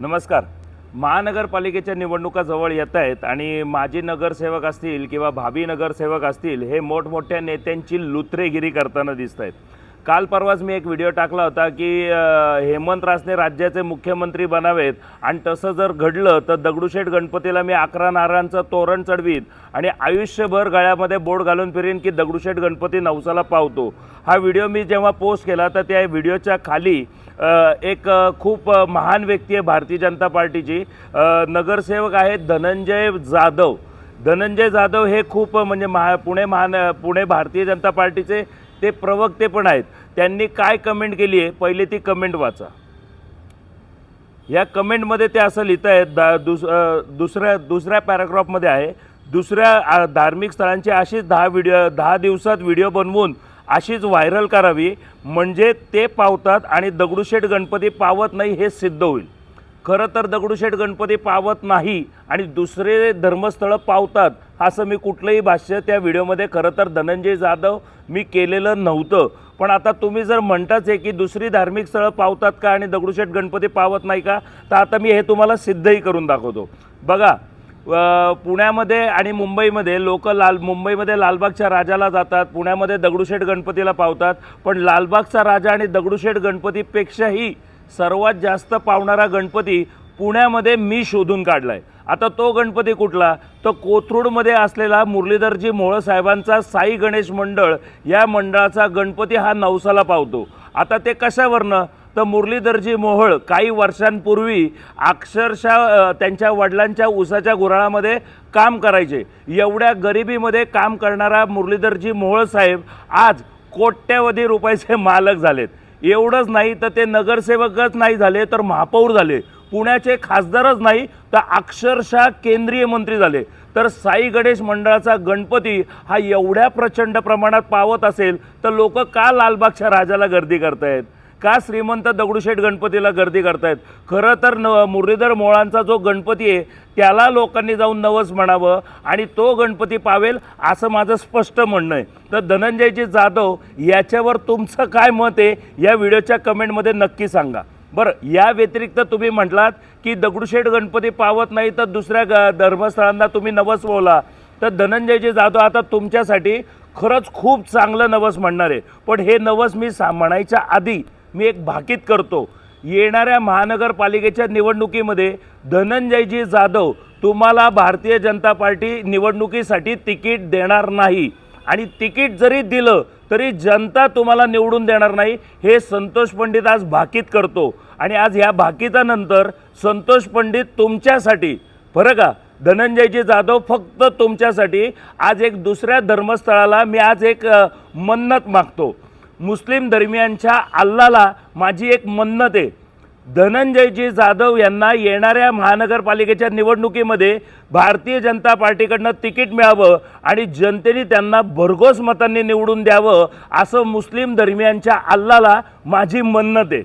नमस्कार. महानगरपालिकेच्या निवडणुका जवळ येत आहेत आणि माजी नगरसेवक असतील किंवा भावी नगरसेवक असतील हे मोठमोठ्या नेत्यांची लुत्रेगिरी करताना दिसत आहेत. काल परवाच मी एक व्हिडिओ टाकला होता की हेमंत रासने राज्याचे मुख्यमंत्री बनावेत आणि तसं जर घडलं तर दगडूशेठ गणपतीला मी अकरा नारांचं तोरण चढवीत आणि आयुष्यभर गळ्यामध्ये बोट घालून फिरीन की दगडूशेठ गणपती नवसाला पावतो. हा व्हिडिओ मी जेव्हा पोस्ट केला तर त्या व्हिडिओच्या खाली एक खूप महान व्यक्ती आहे भारतीय जनता पार्टीची. नगरसेवक आहेत धनंजय जाधव. धनंजय जाधव हे खूप म्हणजे महा पुणे महान पुणे भारतीय जनता पार्टीचे ते प्रवक्ते पण आहेत. त्यांनी काय कमेंट केली आहे? पहिले ती कमेंट वाचा. या कमेंटमध्ये ते असं लिहित आहेत दा दुस दुसऱ्या दुसऱ्या पॅराग्राफमध्ये आहे. दुसऱ्या धार्मिक स्थळांची अशीच दहा व्हिडिओ दहा दिवसात व्हिडिओ बनवून अशीच व्हायरल करावी म्हणजे ते पावतात आणि दगडूशेठ गणपती पावत नाही हे सिद्ध होईल. खरं तर दगडूशेठ गणपती पावत नाही आणि दुसरे धर्मस्थळं पावतात असं मी कुठलंही भाष्य त्या व्हिडिओमध्ये खरं तर धनंजय जाधव मी केलेलं नव्हतं. पण आता तुम्ही जर म्हणताच आहे की दुसरी धार्मिक स्थळं पावतात का आणि दगडूशेठ गणपती पावत नाही का तर आता मी हे तुम्हाला सिद्धही करून दाखवतो. बघा पुण्यामध्ये आणि मुंबईमध्ये लोक लाल मुंबईमध्ये लालबागच्या राजाला जातात पुण्यामध्ये दगडूशेठ गणपतीला पावतात पण लालबागचा राजा आणि दगडूशेठ गणपतीपेक्षाही सर्वात जास्त पावणारा गणपती पुण्यामध्ये मी शोधून काढला आहे आता तो गणपती कुठला? तर कोथरूडमध्ये असलेला मुरलीधरजी मोहोळ साहेबांचा साई गणेश मंडळ या मंडळाचा गणपती हा नवसाला पावतो. आता ते कशावरनं? तर मुरलीधरजी मोहोळ काही वर्षांपूर्वी अक्षरशः त्यांच्या वडिलांच्या उसाच्या गुराळामध्ये काम करायचे. एवढ्या गरिबीमध्ये काम करणारा मुरलीधरजी मोहोळ साहेब आज कोट्यवधी रुपयाचे मालक झालेत. एवढंच नाही तर ते नगरसेवकच नाही झाले तर महापौर झाले. पुण्याचे खासदारच नाही तर अक्षरशः केंद्रीय मंत्री झाले. तर साई गणेश मंडळाचा गणपती हा एवढ्या प्रचंड प्रमाणात पावत असेल तर लोक का लालबागच्या राजाला गर्दी करतायत? का श्रीमंत दगडूशेठ गणपतीला गर्दी करतायत. खरं तर न मुरलीधर मोळांचा जो गणपती आहे त्याला लोकांनी जाऊन नवस म्हणावं आणि तो गणपती पावेल असं माझं स्पष्ट म्हणणं आहे. तर धनंजयजी जाधव याच्यावर तुमचं काय मत आहे या व्हिडिओच्या कमेंटमध्ये नक्की सांगा. बरं या व्यतिरिक्त तुम्ही म्हटलात की दगडूशेठ गणपती पावत नाही तर दुसऱ्या ग धर्मस्थळांना तुम्ही नवस बोला. तर धनंजयजी जाधव आता तुमच्यासाठी खरंच खूप चांगलं नवस म्हणणार आहे. पण हे नवस मी सा म्हणायच्या आधी मी एक भाकीत करतो. येणाऱ्या महानगरपालिकेच्या निवडणुकीमध्ये धनंजयजी जाधव तुम्हाला भारतीय जनता पार्टी निवडणुकीसाठी तिकीट देणार नाही. आणि तिकीट जरी दिलं तरी जनता तुम्हाला निवडून देणार नाही. हे संतोष पंडित आज भाकीत करतो. आणि आज ह्या भाकितानंतर संतोष पंडित तुमच्यासाठी बरं का धनंजयजी जाधव फक्त तुमच्यासाठी आज एक दुसऱ्या धर्मस्थळाला मी आज एक मन्नत मागतो. मुस्लिम धर्मियांच्या अल्लाला माझी एक मन्नत आहे. धनंजयजी जाधव यांना येणाऱ्या महानगरपालिकेच्या निवडणुकीमध्ये भारतीय जनता पार्टीकडनं तिकीट मिळावं आणि जनतेने त्यांना भरघोस मतांनी निवडून द्यावं असं मुस्लिम धर्मियांच्या अल्लाला माझी मन्नत आहे.